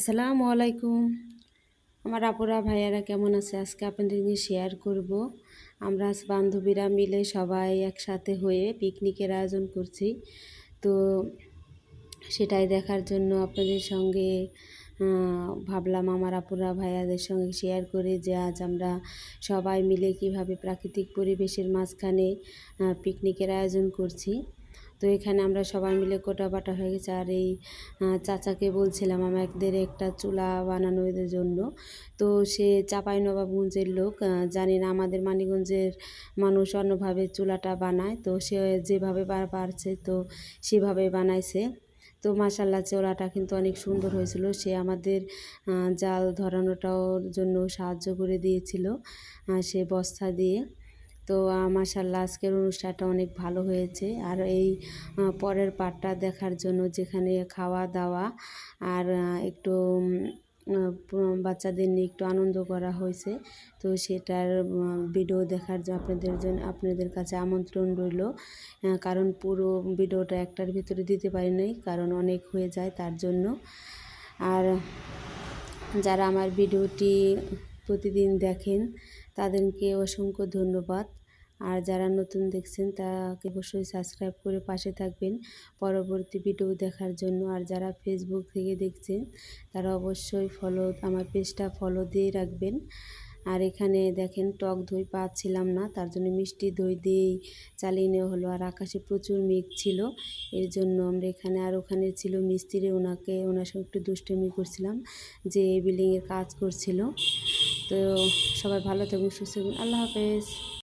আসসালামু আলাইকুম। আমার আপুরা, ভাইয়ারা কেমন আছে? আজকে আপনাদের নিয়ে শেয়ার করব। আমরা আজ বান্ধবীরা মিলে সবাই একসাথে হয়ে পিকনিকের আয়োজন করছি। তো সেটাই দেখার জন্য আপনাদের সঙ্গে ভাবলাম আমার আপুরা, ভাইয়াদের সঙ্গে শেয়ার করে যে আজ আমরা সবাই মিলে কীভাবে প্রাকৃতিক পরিবেশের মাঝখানে পিকনিকের আয়োজন করছি। তো এখানে আমরা সবাই মিলে কোটা বাটা হয়ে গেছে। আর এই চাচাকে বলছিলাম আমাদের একটা চুলা বানানোর জন্য। তো সে চাপাই নবাবগঞ্জের লোক জানি না আমাদের মানিগঞ্জের মানুষ অন্যভাবে চুলাটা বানায়। তো সে যেভাবে পারছে তো সেভাবে বানাইছে। তো মাসাল্লাহ চোলাটা কিন্তু অনেক সুন্দর হয়েছিল। সে আমাদের জাল ধরানোটার জন্য সাহায্য করে দিয়েছিল সে বস্তা দিয়ে। তো মাশাল্লাহ আজকের অনুষ্ঠানটা অনেক ভালো হয়েছে। আর এই পরের পার্টটা দেখার জন্য যেখানে খাওয়া দাওয়া আর একটু বাচ্চাদের নিয়ে একটু আনন্দ করা হয়েছে, তো সেটার ভিডিও দেখার জন্য আপনাদের জন্য, আপনাদের কাছে আমন্ত্রণ রইল। কারণ পুরো ভিডিওটা একটার ভিতরে দিতে পারি নাই, কারণ অনেক হয়ে যায় তার জন্য। আর যারা আমার ভিডিওটি প্রতিদিন দেখেন, তাদেরকে অসংখ্য ধন্যবাদ। আর যারা নতুন দেখছেন, তাকে অবশ্যই সাবস্ক্রাইব করে পাশে থাকবেন পরবর্তী ভিডিও দেখার জন্য। আর যারা ফেসবুক থেকে দেখছেন, তারা অবশ্যই ফলো আমার পেজটা ফলো দিয়ে রাখবেন। আর এখানে দেখেন, টক দই পাচ্ছিলাম না, তার জন্য মিষ্টি দই দিয়েই চালিয়ে নেওয়া হলো। আর আকাশে প্রচুর মেঘ ছিল, এর জন্য আমরা এখানে, আর ওখানে ছিল মিস্ত্রি, ওনাকে, ওনার সঙ্গে একটু দুষ্টমি করছিলাম, যে বিল্ডিংয়ের কাজ করছিল। তো সবাই ভালো থাকুন, সুস্থ থাকুন। আল্লাহ হাফেজ।